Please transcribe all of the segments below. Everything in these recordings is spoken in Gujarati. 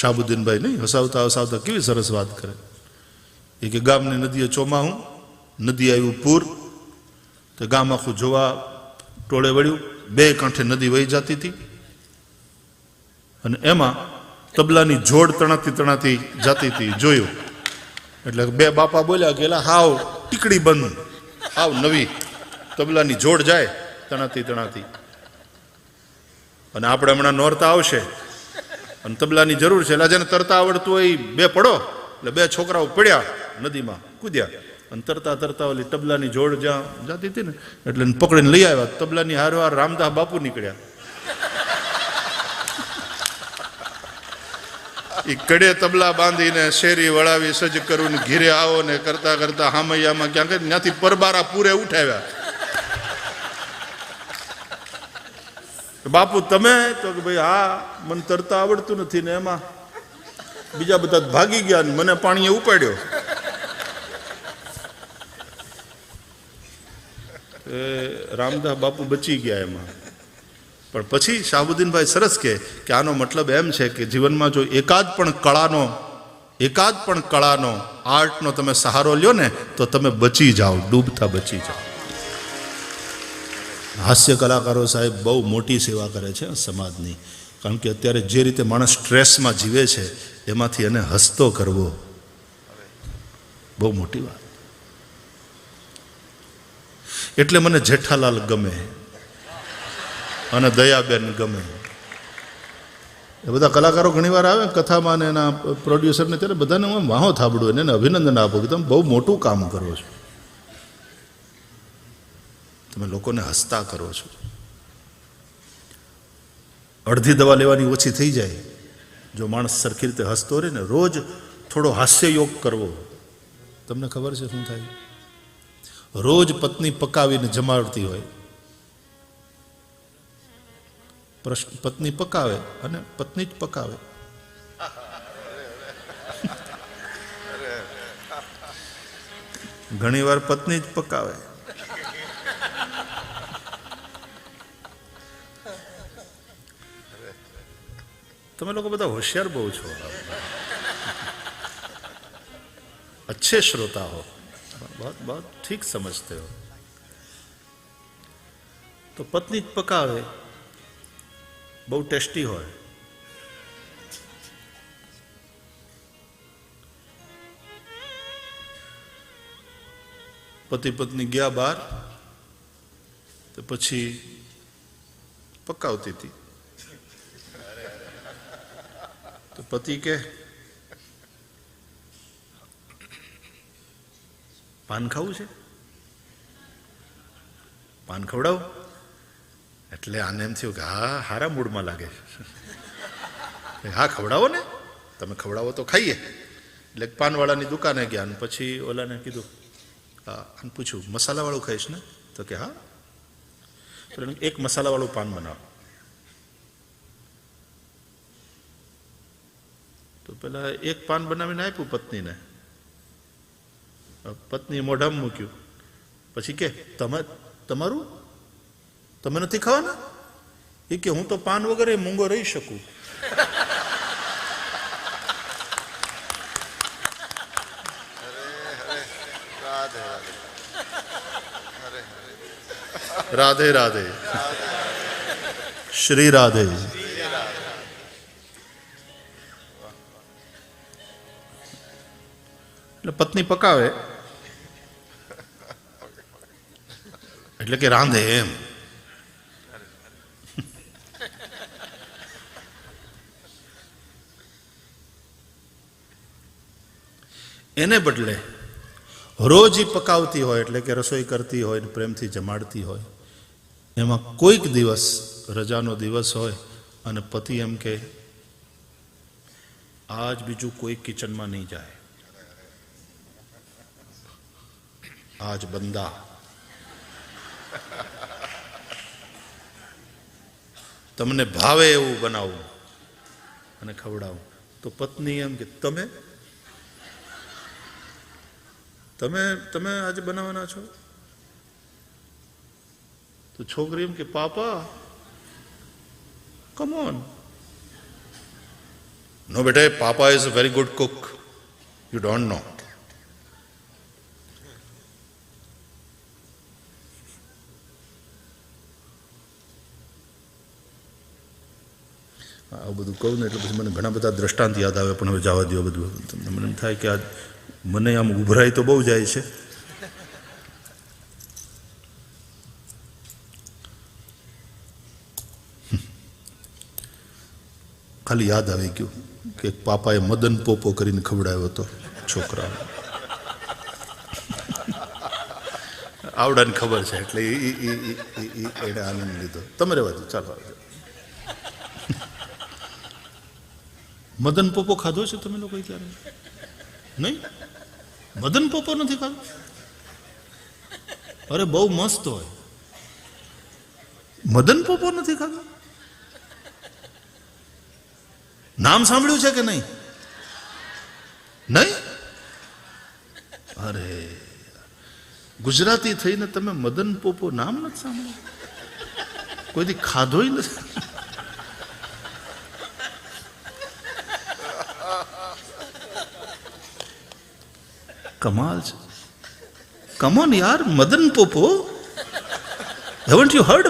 શાહબુદ્દીનભાઈ નહીં? હસાવતા હસાવતા કેવી સરસ વાત કરે. એ કે ગામની નદીએ ચોમાહું, નદી આવ્યું પૂર, તો ગામ આખું જોવા ટોળે વળ્યું. બે કાંઠે નદી વહી જતી હતી. અને એમાં તબલાની જોડ તણાતી તણાતી જતી હતી, જોયું. એટલે બે બાપા બોલ્યા કે એલા, હાવ ટીકડી બંધ હાવ નવી. તબલાની જોડ જાય તણાતી તણાતી. અને આપણે હમણાં નોરતા આવશે. અને તબલાની જરૂર છે. એટલે જેને તરતા આવડતું હોય બે પડો. એટલે બે છોકરાઓ પડ્યા નદીમાં, કૂદ્યા. અને તરતા તરતા ઓલી તબલાની જોડ જ્યાં જતી હતી ને, એટલે પકડીને લઈ આવ્યા. તબલાની હારવાર રામદાસ બાપુ નીકળ્યા. એ કડે તબલા બાંધીને શેરી વળાવી, સજ્જ કરવું ને ઘીરે આવો ને કરતા કરતા હામૈયામાં ક્યાંક, ત્યાંથી પરબારા પૂરે ઉઠાવ્યા. બાપુ, તમે? તો કે ભાઈ, હા, મને તરતા આવડતું નથી ને એમાં. બીજા બધા ભાગી ગયા ને મને પાણીએ ઉપાડ્યો. રામદાસ બાપુ બચી ગયા એમાં. પણ પછી શાહબુદ્દીનભાઈ સરસ કે કે આનો મતલબ એમ છે કે જીવનમાં જો એકાદ પણ કળાનો, એકાદ પણ કળાનો, આર્ટનો તમે સહારો લ્યો ને, તો તમે બચી જાઓ, ડૂબતા બચી જાઓ. હાસ્ય કલાકારો સાહેબ બહુ મોટી સેવા કરે છે સમાજની. કારણ કે અત્યારે જે રીતે માણસ સ્ટ્રેસમાં જીવે છે, એમાંથી એને હસતો કરવો બહુ મોટી વાત. એટલે મને જેઠાલાલ ગમે અને દયાબેન ગમે. એ બધા કલાકારો ઘણીવાર આવે કથામાં અને એના પ્રોડ્યુસરને, ત્યારે બધાને હું વાહો થાબડું એને અભિનંદન આપું કે તમે બહુ મોટું કામ કરો છો. તમે લોકોને હસતા કરો છો. અડધી દવા લેવાની ઓછી થઈ જાય. જો માણસ સરખી રીતે હસતો રહે ને રોજ થોડો હાસ્ય યોગ કરવો. તમને ખબર છે શું થાય? રોજ પત્ની પકાવીને જમાડતી હોય. પ્રશ્ન પત્ની પકાવે અને પત્ની જ પકાવે. ઘણીવાર પત્ની જ પકાવે. તમે લોકો બધા હોશિયાર બહુ છો अच्छे श्रोता हो बहुत बहुत ठीक समझते हो તો પત્ની જ પકાવે બહુ ટેસ્ટી હોય પતિ પત્ની ગયા બહાર તો પછી પકાવતી હતી તો પતિ કે પાન ખાવું છે? પાન ખવડાવું? એટલે આને એમ થયું કે હા, હારા મૂડમાં લાગે. હા, ખવડાવો ને. તમે ખવડાવો તો ખાઈએ. એટલે પાનવાળાની દુકાને ગયા અને પછી ઓલાને કીધું, હા અને પૂછ્યું, મસાલાવાળું ખાઈશ ને? તો કે, હા. એક મસાલાવાળું પાન બનાવો. તો પેલા એક પાન બનાવીને આપ્યું પત્નીને. પત્ની મોઢામાં મૂક્યું. પછી કે તમે તમારું? તમે નથી ખાવાના? એ કે હું તો પાન વગર મૂંગો રહી શકું. રાધે રાધે. શ્રી રાધે. એટલે પત્ની પકાવે. એટલે કે રાંધે એમ. એને બદલે રોજ ઈ પકાવતી હોય એટલે કે રસોઈ કરતી હોય પ્રેમથી જમાડતી હોય, એમાં કોઈક દિવસ રજાનો દિવસ હોય અને પતિ એમ કે, આજ બીજું કોઈ કિચનમાં નહીં જાય. આજ બંદા તમને ભાવે એવું બનાવું અને ખવડાવું. તો પત્ની એમ કે, તમે? તમે તમે આજે બનાવવાના છો? તો છોકરી એમ કે, પાપા કમ ઓન નો બેટા papa is a very good cook you don't know આવું બધું કહું ને એટલે પછી મને ઘણા બધા દ્રષ્ટાંત યાદ આવે, પણ હવે જવા દો બધું. તમને મને થાય કે આ મને આમ ઉભરાય તો બહુ જાય છે. ખાલી યાદ આવી ગયું કે પાપાએ મદન પોપો કરીને ખવડાવ્યો હતો છોકરા આવડાને ખબર છે, એટલે એ એણે આનંદ લીધો. તમે રહેવા દો, ચાલો. આવજો. મદન પોપો ખાધો છે તમે લોકો ક્યારે નહીં? મદન પોપો નથી ખાધો? અરે, બહુ મસ્ત હોય. મદન પોપો નથી ખાધો? નામ સાંભળ્યું છે કે નહીં? નહીં? અરે, ગુજરાતી થઈને તમે મદન પોપો નામ નથી સાંભળ્યું? કોઈથી ખાધોય નથી? કમાલ છે. કમોન યાર, મદન પોપો. હેવન્ટ યુ હર્ડ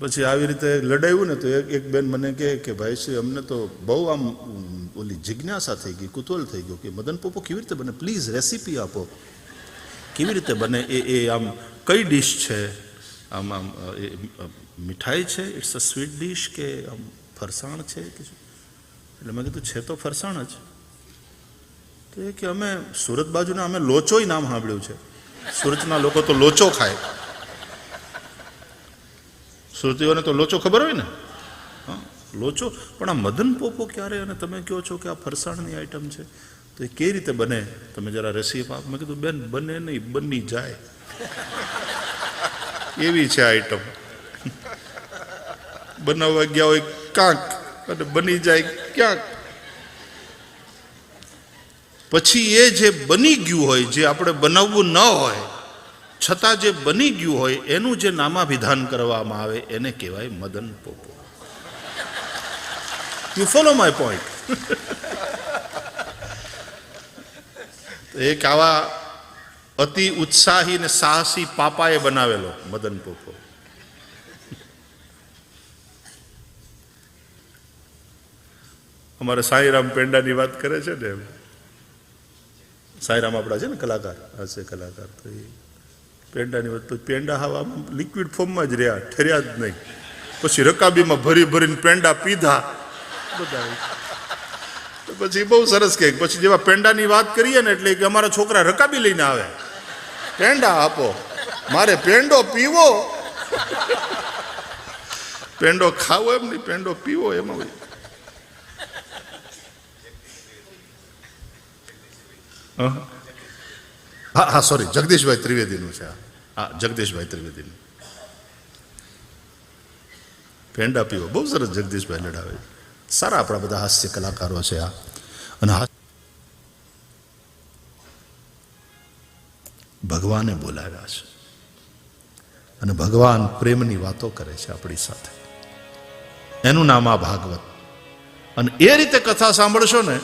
પછી આવી રીતે લડાયું ને તો એક બેન મને કહે કે, ભાઈ શ્રી અમને તો બહુ આમ ઓલી જિજ્ઞાસા થઈ ગઈ, કુતૂહલ થઈ ગયો કે, મદન પોપો, કેવી રીતે બને? પ્લીઝ રેસીપી આપો. કેવી રીતે બને? એ એ આમ કઈ ડીશ છે? આમ આમ મીઠાઈ છે? ઇટ્સ અ સ્વીટ ડીશ કે, આમ, ફરસાણ છે કે એટલે મેં કીધું, છે તો ફરસાણ જ. તો એ કે, અમે સુરત બાજુના, અમે લોચોય નામ સાંભળ્યું છે. સુરતના લોકો તો લોચો ખાય. સુરતીઓને તો લોચો ખબર હોય ને? હા, લોચો. પણ આ મદન પોપો ક્યારે અને તમે કહો છો કે આ ફરસાણની આઈટમ છે? તો એ કેવી રીતે બને? તમે જરા રેસીપી આપ. મેં કીધું, બેન, બને નહીં, બની જાય. એવી છે આઈટમ બનાવવા ગયા હોય કાંક અને બની જાય ક્યાંક. પછી એ જે બની ગયું હોય, જે આપણે બનાવવું ન હોય, છતાં જે બની ગયું હોય, એનું જે નામાભિધાન કરવામાં આવે, એને કહેવાય મદન પોપો. યુ ફોલો માય પોઈન્ટ એક આવા અતિ ઉત્સાહી ને સાહસી પાપાએ બનાવેલો, મદન પોપો. અમારે સાંઈરામ પેંડાની વાત કરે છે ને સાંઈરામ આપણા છે ને કલાકાર હશે કલાકાર, તો એ પેંડાની વાત તો પેંડા હાવ આમ લિક્વિડ ફોર્મમાં જ રહ્યા, ઠર્યા જ નહીં. પછી રકાબીમાં ભરી ભરીને પેંડા પીધા. બધા પછી બહુ સરસ કે, પછી જેવા પેંડાની વાત કરીએ ને એટલે કે અમારા છોકરા રકાબી લઈને આવે. પેંડા આપો. મારે પેંડો પીવો. પેંડો ખાવો એમ નહીં પેંડો પીવો એમાં હોય. હા? હા હા સોરી જગદીશભાઈ ત્રિવેદીનું છે આ. હા જગદીશભાઈ ત્રિવેદીનું. પેંડા પીવો. બહુ સરસ જગદીશભાઈ લડાવે. સારા આપણા બધા હાસ્ય કલાકારો છે આ અને હા ભગવાને બોલાવ્યા છે. અને ભગવાન પ્રેમની વાતો કરે છે આપણી સાથે. એનું નામ આ ભાગવત. અને એ રીતે કથા સાંભળશો ને,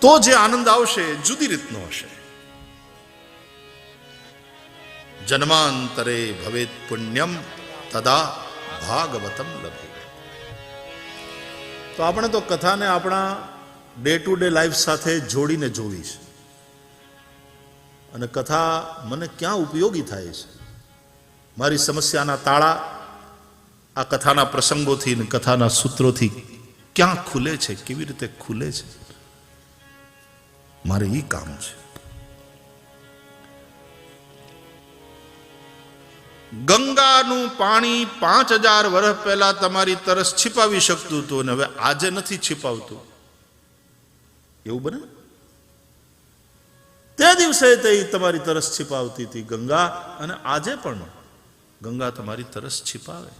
તો જે આનંદ આવશે જુદી રીતનો હશે. જન્માંતરે ભવેત પુણ્યમ તદા ભાગવતમ લભે. તો આપણે તો કથાને આપણા ડે ટુ ડે લાઈફ સાથે જોડીને જોવી છે. અને કથા મને ક્યાં ઉપયોગી થાય છે? મારી સમસ્યાના તાળા આ કથાના પ્રસંગોથી ને કથાના સૂત્રોથી ક્યાં ખુલે છે? કેવી રીતે ખુલે છે? મારે એ કામ છે. ગંગાનું પાણી પાંચ હજાર વર્ષ પહેલા તમારી તરસ છીપાવી શકતું હતું અને હવે આજે નથી છીપાવતું. એવું બને તે દિવસે તે તમારી તરસ છિપાવતી હતી ગંગા અને આજે પણ ગંગા તમારી તરસ છીપાવે.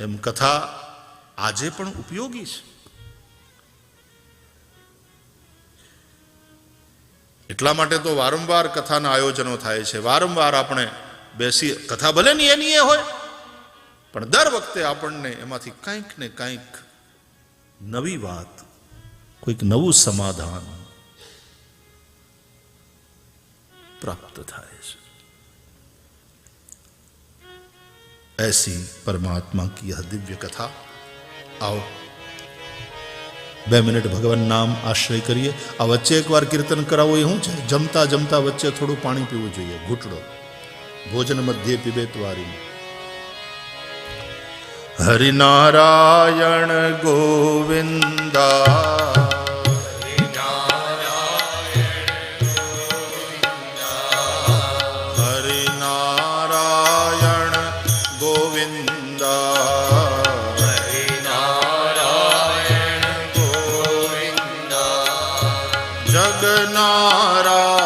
એમ કથા આજે પણ ઉપયોગી છે. એટલા માટે તો વારંવાર કથાના આયોજનો થાય છે. વારંવાર આપણે બેસી કથા ભલે ની એની એ હોય, પણ દર વખતે આપણને એમાંથી કંઈક ને કંઈક નવી વાત કોઈક નવું સમાધાન પ્રાપ્ત થાય છે ऐसी परमात्मा की यह दिव्य कथा आओ બે મિનિટ ભગવાન નામ આશ્રય કરીએ આ વચ્ચે એકવાર કીર્તન કરાવવું એ શું છે જમતા જમતા વચ્ચે થોડું પાણી પીવું જોઈએ ઘૂંટડો ભોજન મધ્યે પીબેત વારી હરિનારાયણ ગોવિંદા नारा